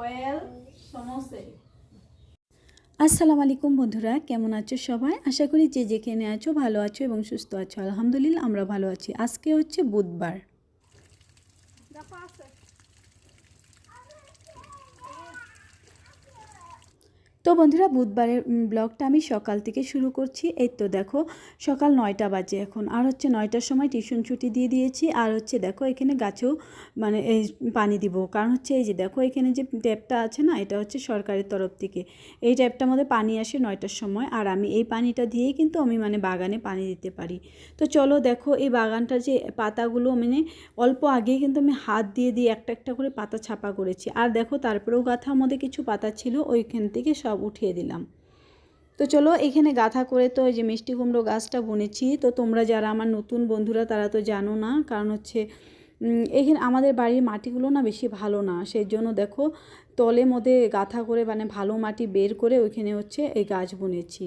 কোয়েল আসসালামু আলাইকুম বন্ধুরা, কেমন আছো সবাই? আশা করি যে যেখানে আছো, ভালো আছো এবং সুস্থ আছো। আলহামদুলিল্লাহ, আমরা ভালো আছি। আজকে হচ্ছে বুধবার। তো বন্ধুরা, বুধবারের ব্লগটা আমি সকাল থেকে শুরু করছি। এই তো দেখো, সকাল নয়টা বাজে এখন। আর হচ্ছে নয়টার সময় টিউশন ছুটি দিয়ে দিয়েছি। আর হচ্ছে দেখো, এখানে গাছেও মানে এই পানি দিব। কারণ হচ্ছে এই যে দেখো, এখানে যে ট্যাপটা আছে না, এটা হচ্ছে সরকারের তরফ থেকে। এই ট্যাপটার মধ্যে পানি আসে নয়টার সময়। আর আমি এই পানিটা দিয়েই কিন্তু আমি মানে বাগানে পানি দিতে পারি। তো চলো দেখো, এই বাগানটা যে পাতাগুলো মানে অল্প আগেই কিন্তু আমি হাত দিয়ে দিয়ে একটা একটা করে পাতা ছাপা করেছি। আর দেখো, তারপরেও গাথার মধ্যে কিছু পাতা ছিল, ওইখান থেকে সব উঠিয়ে দিলাম। তো চলো এখানে গাথা করে তো এই যে মিষ্টি কুমড়ো গাছটা বুনেছি। তো তোমরা যারা আমার নতুন বন্ধুরা তারা তো জানো না, কারণ হচ্ছে এখানে আমাদের বাড়ির মাটিগুলো না বেশি ভালো না। সেই জন্য দেখো, তলে মধ্যে গাথা করে মানে ভালো মাটি বের করে ওইখানে হচ্ছে এই গাছ বুনেছি।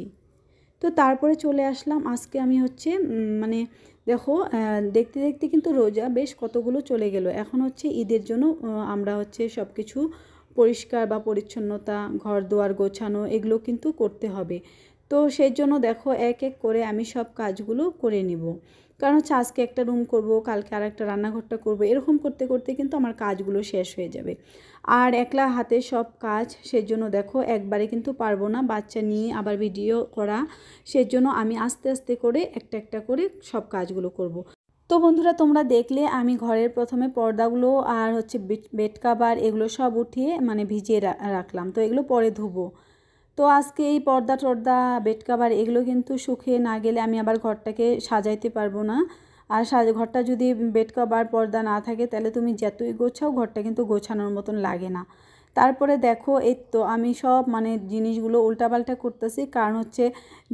তো তারপরে চলে আসলাম। আজকে আমি হচ্ছে মানে দেখো দেখতে দেখতে কিন্তু রোজা বেশ কতগুলো চলে গেল। এখন হচ্ছে ঈদের জন্য আমরা হচ্ছে সব কিছু পরিষ্কার বা পরিচ্ছন্নতা ঘর দুয়ার গোছানো, এগুলো কিন্তু করতে হবে। তো সেই জন্য দেখো এক এক করে আমি সব কাজগুলো করে নিব। কারণ হচ্ছে আজকে একটা রুম করব, কালকে আর একটা রান্নাঘরটা করব, এরকম করতে করতে কিন্তু আমার কাজগুলো শেষ হয়ে যাবে। আর একলা হাতে সব কাজ, সেজন্য দেখো একবারে কিন্তু পারব না, বাচ্চা নিয়ে আবার ভিডিও করা। সেজন্য আমি আস্তে আস্তে করে একটা একটা করে সব কাজগুলো করব। তো বন্ধুরা, তোমরা দেখলে আমি ঘরের প্রথমে পর্দাগুলো আর হচ্ছে বেড কাভার এগুলো সব উঠিয়ে মানে ভিজিয়ে রাখলাম। তো এগুলো পরে ধুবো। তো আজকে এই পর্দা টর্দা, বেড কাভার এগুলো কিন্তু শুকিয়ে না গেলে আমি আবার ঘরটাকে সাজাইতে পারব না। আর সাজ, ঘরটা যদি বেড কাভার, পর্দা না থাকে, তাহলে তুমি যতই গোছাও, ঘরটা কিন্তু গোছানোর মতন লাগে না। তারপরে দেখো, এই তো আমি সব মানে জিনিসগুলো উল্টাপাল্টা করতেছি। কারণ হচ্ছে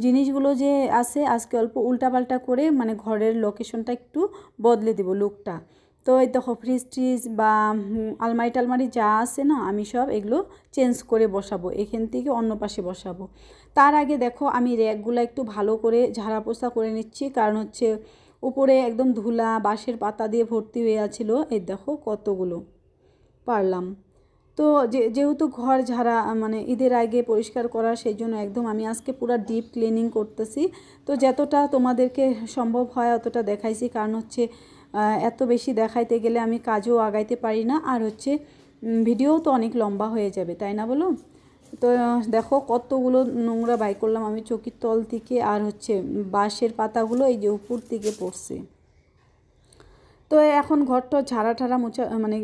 জিনিসগুলো যে আছে, আজকে অল্প উল্টাপাল্টা করে মানে ঘরের লোকেশনটা একটু বদলে দেবো লুকটা তো এই দেখো ফ্রিজ ট্রিজ বা আলমারি টালমারি যা আছে না, আমি সব এগুলো চেঞ্জ করে বসাবো। এখান থেকে অন্য পাশে বসাবো। তার আগে দেখো, আমি র্যাকগুলো একটু ভালো করে ঝাড়া পোছা করে নিচ্ছি। কারণ হচ্ছে উপরে একদম ধুলা, বাঁশের পাতা দিয়ে ভর্তি হয়ে আছিল। এই দেখো কতগুলো পারলাম। তো যেহেতু ঘর ঝাড়া মানে ঈদের আগে পরিষ্কার করা সেই জন্য একদম আমি আজকে পুরো ডিপ ক্লিনিং করতেছি। তো যতটা তোমাদেরকে সম্ভব হয় অতটা দেখাইছি। কারণ হচ্ছে এত বেশি দেখাইতে গেলে আমি কাজও আগাইতে পারি না। আর হচ্ছে ভিডিও তো অনেক লম্বা হয়ে যাবে, তাই না বলো? তো দেখো কতগুলো নোংরা বাই করলাম আমি চকির তল থেকে। আর হচ্ছে বাঁশের পাতাগুলো এই যে উপর থেকে পড়ছে। তো এখন ঘরটা ঝাড়া ঠাড়া মোছা মানে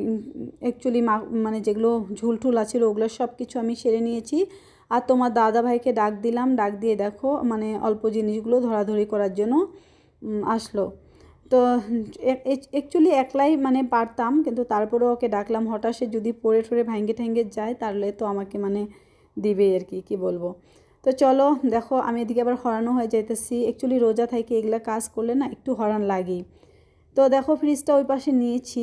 অ্যাকচুয়ালি মা মানে যেগুলো ঝুলঠুল আছে ওগুলো সব কিছু আমি সেরে নিয়েছি। আর তোমার দাদা ভাইকে ডাক দিলাম, ডাক দিয়ে দেখো মানে অল্প জিনিসগুলো ধরাধরি করার জন্য আসলো। তো অ্যাকচুয়ালি একলাই মানে পারতাম, কিন্তু তারপরেও ওকে ডাকলাম, হঠাৎ সে যদি পড়ে ঠরে ভাঙ্গে ঠ্যাঙ্গে যায়, তাহলে তো আমাকে মানে দিবে আর কি, কী বলব। তো চলো, দেখো, আমি এদিকে আবার হরানো হয়ে যাইতেছি। অ্যাকচুয়ালি রোজা থেকে এগুলা কাজ করলে না একটু হরান লাগেই। তো দেখো ফ্রিজটা ওই পাশে নিয়েছি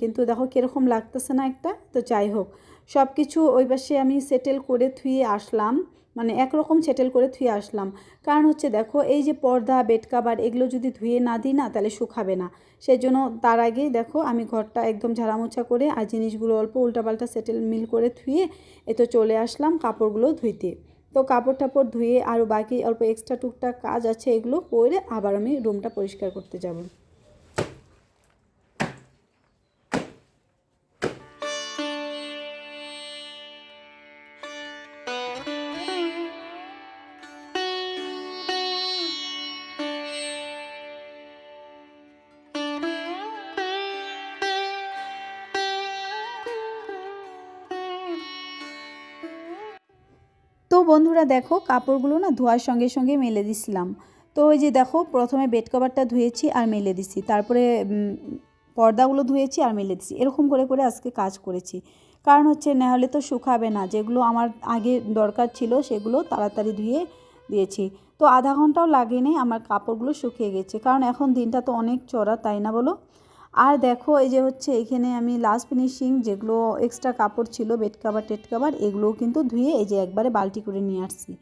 কিন্তু দেখো কীরকম লাগতেছে না একটা, তো যাই হোক। সব কিছু ওই পাশে আমি সেটেল করে থুয়ে আসলাম মানে একরকম সেটেল করে থুয়ে আসলাম। কারণ হচ্ছে দেখো, এই যে পর্দা বেড কাভার এগুলো যদি ধুয়ে না দিই না, তাহলে শুকাবে না। সেই জন্য তার আগেই দেখো আমি ঘরটা একদম ঝাড়ামোছা করে আর জিনিসগুলো অল্প উল্টাপাল্টা সেটেল মিল করে ধুয়ে এ তো চলে আসলাম কাপড়গুলো ধুইতে। তো কাপড় টাপড় ধুয়ে আরও বাকি অল্প এক্সট্রা টুকটাক কাজ আছে এগুলো করে আবার আমি রুমটা পরিষ্কার করতে যাব। বন্ধুরা দেখো, কাপড়গুলো না ধোয়ার সঙ্গে সঙ্গে মেলে দিছিলাম। তো ওই যে দেখো, প্রথমে বেড কভারটা ধুয়েছি আর মেলে দিছি। তারপরে পর্দাগুলো ধুয়েছি আর মেলে দিছি। এরকম করে করে আজকে কাজ করেছি। কারণ হচ্ছে, না হলে তো শুকাবে না। যেগুলো আমার আগে দরকার ছিল, সেগুলো তাড়াতাড়ি ধুয়ে দিয়েছি। তো আধা ঘন্টাও লাগেনি, আমার কাপড়গুলো শুকিয়ে গেছে। কারণ এখন দিনটা তো অনেক চড়া, তাই না বলো? আর দেখো, এই যে হচ্ছে এখানে আমি লাস্ট ফিনিশিং যেগুলো এক্সট্রা কাপড় ছিল বেড কাভার টেড কাভার এগুলোও কিন্তু ধুয়ে এই যে একবারে বালতি করে নিয়ে আসছি।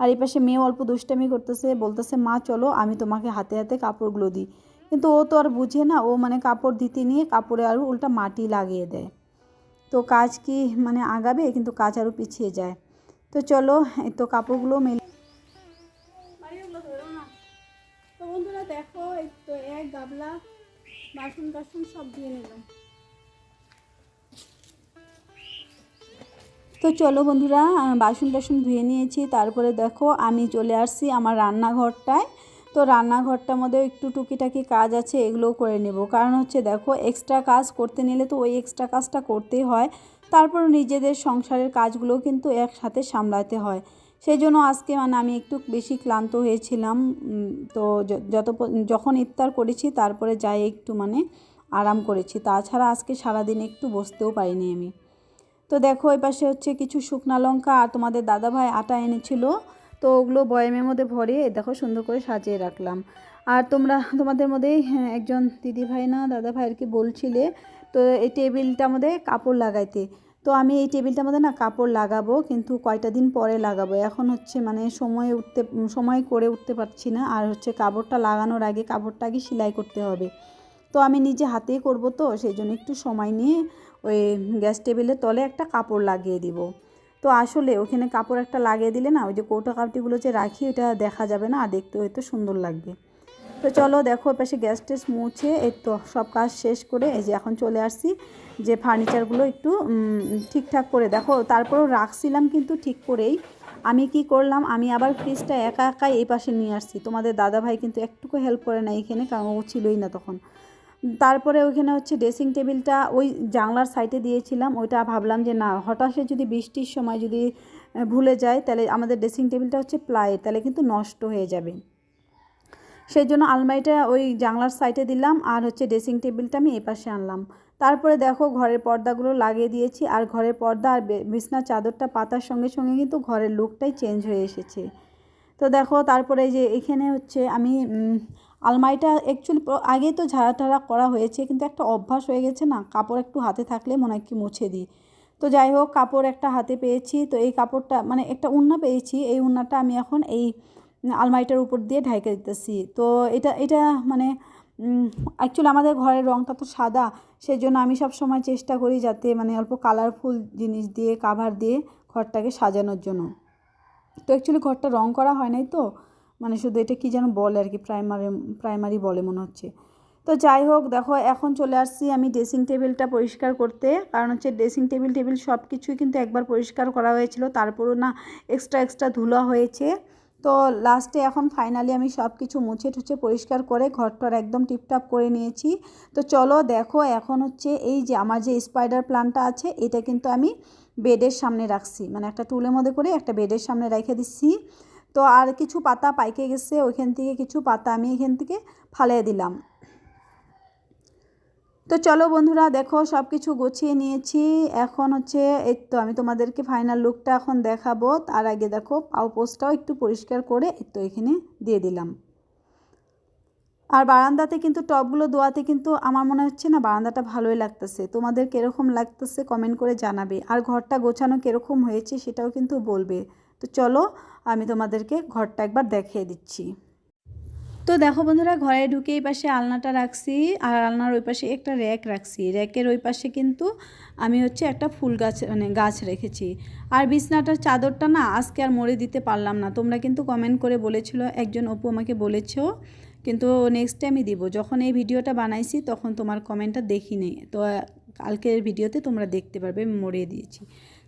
আর এই পাশে মেয়ে অল্প দুষ্টামি করতেছে, বলতেছে, মা, চলো, আমি তোমাকে হাতে হাতে কাপড়গুলো দিই। কিন্তু ও তো আর বুঝে না, ও মানে কাপড় দিতে নিয়ে কাপড়ে আরও উল্টা মাটি লাগিয়ে দেয়। তো কাজ কি মানে আগাবে, কিন্তু কাজ আরও পিছিয়ে যায়। তো চলো তো কাপড়গুলো মেলে দেখো, এই তো এক গাবলা বাসন টাসন সব দিয়ে নিলাম। তো চলো বন্ধুরা বাসন টাসন ধুয়ে নিয়েছি, তারপরে দেখো আমি চলে আসছি আমার রান্নাঘরটায়। তো রান্নাঘরটার মধ্যে একটু টুকিটাকি কাজ আছে, এগুলোও করে নেব। কারণ হচ্ছে দেখো এক্সট্রা কাজ করতে নিলে তো ওই এক্সট্রা কাজটা করতেই হয়। তারপর নিজেদের সংসারের কাজগুলোও কিন্তু একসাথে সামলাতে হয়। সেই জন্য আজকে মানে আমি একটু বেশি ক্লান্ত হয়েছিলাম তো যত যখন ইফতার করেছি তারপরে যাই একটু মানে আরাম করেছি। তাছাড়া আজকে সারাদিন একটু বসতেও পারিনি আমি। তো দেখো এই পাশে হচ্ছে কিছু শুকনা লঙ্কা আর তোমাদের দাদাভাই আটা এনেছিল তো ওগুলো বয়ামের মধ্যে ভরে দেখো সুন্দর করে সাজিয়ে রাখলাম। আর তোমরা তোমাদের মধ্যেই হ্যাঁ, একজন দিদি ভাই না দাদা ভাই আর কি বলছিলে তো এই টেবিলটা মধ্যে কাপড় লাগাইতে। তো আমি এই টেবিলটার মধ্যে না কাপড় লাগাবো, কিন্তু কয়টা দিন পরে লাগাবো। এখন হচ্ছে মানে সময় উঠতে, সময় করে উঠতে পারছি না। আর হচ্ছে কাপড়টা লাগানোর আগে কাপড়টা আগে সেলাই করতে হবে। তো আমি নিজে হাতেই করব তো সেই জন্য একটু সময় নিয়ে ওই গ্যাস টেবিলের তলে একটা কাপড় লাগিয়ে দিব। তো আসলে ওখানে কাপড় একটা লাগিয়ে দিলে না ওই যে কৌটা কাপটিগুলো যে রাখি, ওটা দেখা যাবে না। আর দেখতে হয়তো সুন্দর লাগবে। তো চলো দেখো পাশে গ্যাস টেস মুছে, এই তো সব কাজ শেষ করে এই যে এখন চলে আসছি, যে ফার্নিচারগুলো একটু ঠিকঠাক করে দেখো, তারপরেও রাখছিলাম কিন্তু ঠিক করেই। আমি কি করলাম, আমি আবার ফ্রিজটা একা একাই এই পাশে নিয়ে আসছি। তোমাদের দাদা ভাই কিন্তু একটুকু হেল্প করে না এখানে, কারণ ও ছিলই না তখন। তারপরে ওইখানে হচ্ছে ড্রেসিং টেবিলটা ওই জানলার সাইডে দিয়েছিলাম, ওইটা ভাবলাম যে না হঠাৎ যদি বৃষ্টির সময় যদি ভুলে যায়, তাহলে আমাদের ড্রেসিং টেবিলটা হচ্ছে প্লাইয়ের তাহলে কিন্তু নষ্ট হয়ে যাবে। সেই জন্য আলমারিটা ওই জানলার সাইডে দিলাম আর হচ্ছে ড্রেসিং টেবিলটা আমি এই পাশে আনলাম। তারপরে দেখো ঘরের পর্দাগুলো লাগিয়ে দিয়েছি আর ঘরের পর্দা আর বিছনার চাদরটা পাতার সঙ্গে সঙ্গে কিন্তু ঘরের লুকটাই চেঞ্জ হয়ে এসেছে। তো দেখো তারপরে যে এখানে হচ্ছে আমি আলমারিটা অ্যাকচুয়ালি আগে তো ঝাড়া টাড়া করা হয়েছে কিন্তু একটা অভ্যাস হয়ে গেছে না, কাপড় একটু হাতে থাকলে মনে হয় কি মুছে দিই। তো যাই হোক, কাপড় একটা হাতে পেয়েছি, তো এই কাপড়টা মানে একটা উন্না পেয়েছি, এই উন্নাটা আমি এখন এই আলমারিটার উপর দিয়ে ঢাইকে দিতেছি। তো এটা এটা মানে অ্যাকচুয়ালি আমাদের ঘরের রঙটা তো সাদা সেই জন্য আমি সব সময় চেষ্টা করি যাতে মানে অল্প কালারফুল জিনিস দিয়ে কাভার দিয়ে ঘরটাকে সাজানোর জন্য। তো অ্যাকচুয়ালি ঘরটা রং করা হয় নাই তো মানে শুধু এটা কি যেন বলে আর কি প্রাইমারি প্রাইমারি বলে মনে হচ্ছে। তো যাই হোক, দেখো এখন চলে আসছি আমি ড্রেসিং টেবিলটা পরিষ্কার করতে, কারণ হচ্ছে ড্রেসিং টেবিল টেবিল সব কিছুই কিন্তু একবার পরিষ্কার করা হয়েছিল, তারপরও না এক্সট্রা এক্সট্রা ধুলো হয়েছে। তো লাস্টে এখন ফাইনালি আমি সব কিছু মুছে টুছে পরিষ্কার করে ঘরটার একদম টিপটাপ করে নিয়েছি। তো চলো দেখো এখন হচ্ছে এই যে আমার যে স্পাইডার প্ল্যানটা আছে, এটা কিন্তু আমি বেডের সামনে রাখছি। মানে একটা টুলের মধ্যে করে একটা বেডের সামনে রেখে দিচ্ছি। তো আর কিছু পাতা পাইকে গেছে, ওইখান থেকে কিছু পাতা আমি এখান থেকে ফালিয়ে দিলাম। তো চলো বন্ধুরা, দেখো সব কিছু গুছিয়ে নিয়েছি। এখন হচ্ছে, এই তো আমি তোমাদেরকে ফাইনাল লুকটা এখন দেখাবো। তার আগে দেখো, পাও পোস্টটাও একটু পরিষ্কার করে তো এখানে দিয়ে দিলাম। আর বারান্দাতে কিন্তু টবগুলো দোয়াতে কিন্তু আমার মনে হচ্ছে না বারান্দাটা ভালোই লাগতেছে। তোমাদের কীরকম লাগতেছে কমেন্ট করে জানাবে। আর ঘরটা গোছানো কীরকম হয়েছে সেটাও কিন্তু বলবে। তো চলো, আমি তোমাদেরকে ঘরটা একবার দেখিয়ে দিচ্ছি। তো দেখো বন্ধুরা, ঘরে ঢুকে এই পাশে আলনাটা রাখছি আর আলনার ওই পাশে একটা র্যাক রাখছি। র্যাকের ওই পাশে কিন্তু আমি হচ্ছে একটা ফুল গাছ মানে গাছ রেখেছি। আর বিছনাটার চাদরটা না আজকে আর মরে দিতে পারলাম না। তোমরা কিন্তু কমেন্ট করে বলেছিল, একজন অপু আমাকে বলেছ, কিন্তু নেক্সট টাইমই দিব। যখন এই ভিডিওটা বানাইছি তখন তোমার কমেন্টটা দেখিনি। তো কালকের ভিডিওতে তোমরা দেখতে পারবে মরিয়ে দিয়েছি।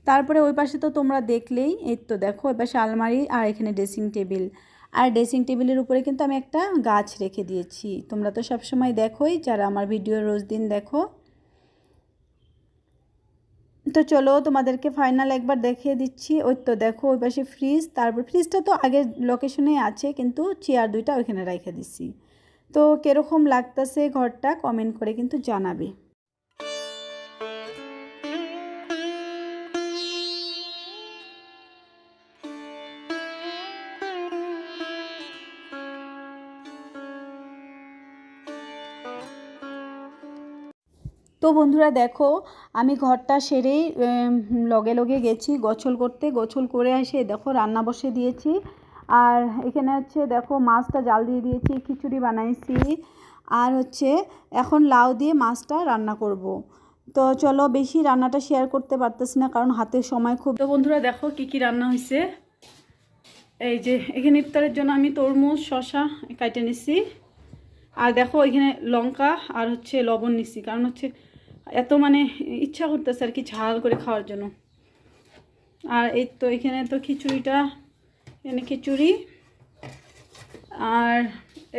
তারপরে ওই পাশে তো তোমরা দেখলেই, এই তো দেখো, ওই পাশে আলমারি আর এখানে ড্রেসিং টেবিল আর ড্রেসিং টেবিলের উপরে কিন্তু আমি একটা গাছ রেখে দিয়েছি। তোমরা তো সব সময় দেখোই, যারা আমার ভিডিও রোজ দিন দেখো। তো চলো তোমাদেরকে ফাইনাল একবার দেখিয়ে দিচ্ছি। ওই তো দেখো, ওই পাশে ফ্রিজ তারপর ফ্রিজটা তো আগের লোকেশনে আছে, কিন্তু চেয়ার দুইটা ওইখানে রেখে দিচ্ছি। তো কীরকম লাগতেছে ঘরটা কমেন্ট করে কিন্তু জানাবে। তো বন্ধুরা দেখো, আমি ঘরটা সেরেই লগে লগে গেছি, গোছল করতে, গোছল করে এসে দেখো রান্না বসে দিয়েছি। আর এখানে হচ্ছে দেখো মাছটা জাল দিয়ে দিয়েছি, খিচুড়ি বানাইছি। আর হচ্ছে এখন লাউ দিয়ে মাছটা রান্না করব। তো চলো বেশি রান্নাটা শেয়ার করতে পারতেছি না, কারণ হাতের সময় খুব। তো বন্ধুরা দেখো কি কি রান্না হয়েছে এই যে, এখানে ইফতারের জন্য আমি তরমুজ শশা কাটে নিছি। আর দেখো এখানে লঙ্কা আর হচ্ছে লবণ নিছি, কারণ হচ্ছে এত মানে ইচ্ছা করতেছে আর কি ঝাল করে খাওয়ার জন্য। আর এই তো এখানে তো খিচুড়িটা, এখানে খিচুড়ি, আর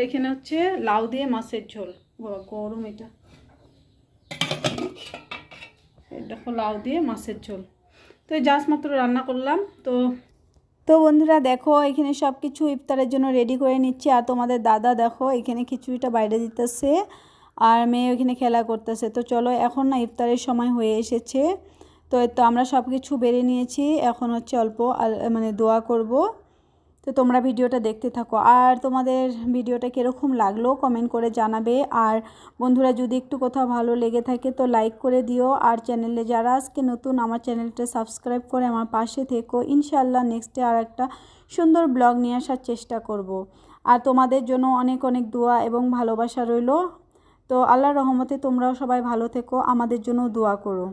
এখানে হচ্ছে লাউ দিয়ে মাছের ঝোল। বাবা, গরম এটা। দেখো লাউ দিয়ে মাছের ঝোল। তো এই জাস্ট মাত্র রান্না করলাম, তো তো বন্ধুরা দেখো, এখানে সব কিছু ইফতারের জন্য রেডি করে নিচ্ছি। আর তোমাদের দাদা দেখো, এখানে খিচুড়িটা বাইরে দিতেছে। আর মেয়ে ওইখানে খেলা করতেছে। তো চলো, এখন না ইফতারের সময় হয়ে এসেছে। তো তো আমরা সব কিছু বেড়ে নিয়েছি। এখন হচ্ছে অল্প মানে দোয়া করব। তো তোমরা ভিডিওটা দেখতে থাকো। আর তোমাদের ভিডিওটা কীরকম লাগল কমেন্ট করে জানাবে। আর বন্ধুরা, যদি একটু কোথাও ভালো লেগে থাকে তো লাইক করে দিও। আর চ্যানেলে যারা আজকে নতুন, আমার চ্যানেলটা সাবস্ক্রাইব করে আমার পাশে থেকো। ইনশাল্লাহ নেক্সটে আর একটা সুন্দর ব্লগ নিয়ে আসার চেষ্টা করব। আর তোমাদের জন্য অনেক অনেক দোয়া এবং ভালোবাসা রইল। তো আল্লাহর রহমতে তোমরাও সবাই ভালো থেকো আমাদের জন্য দোয়া করো।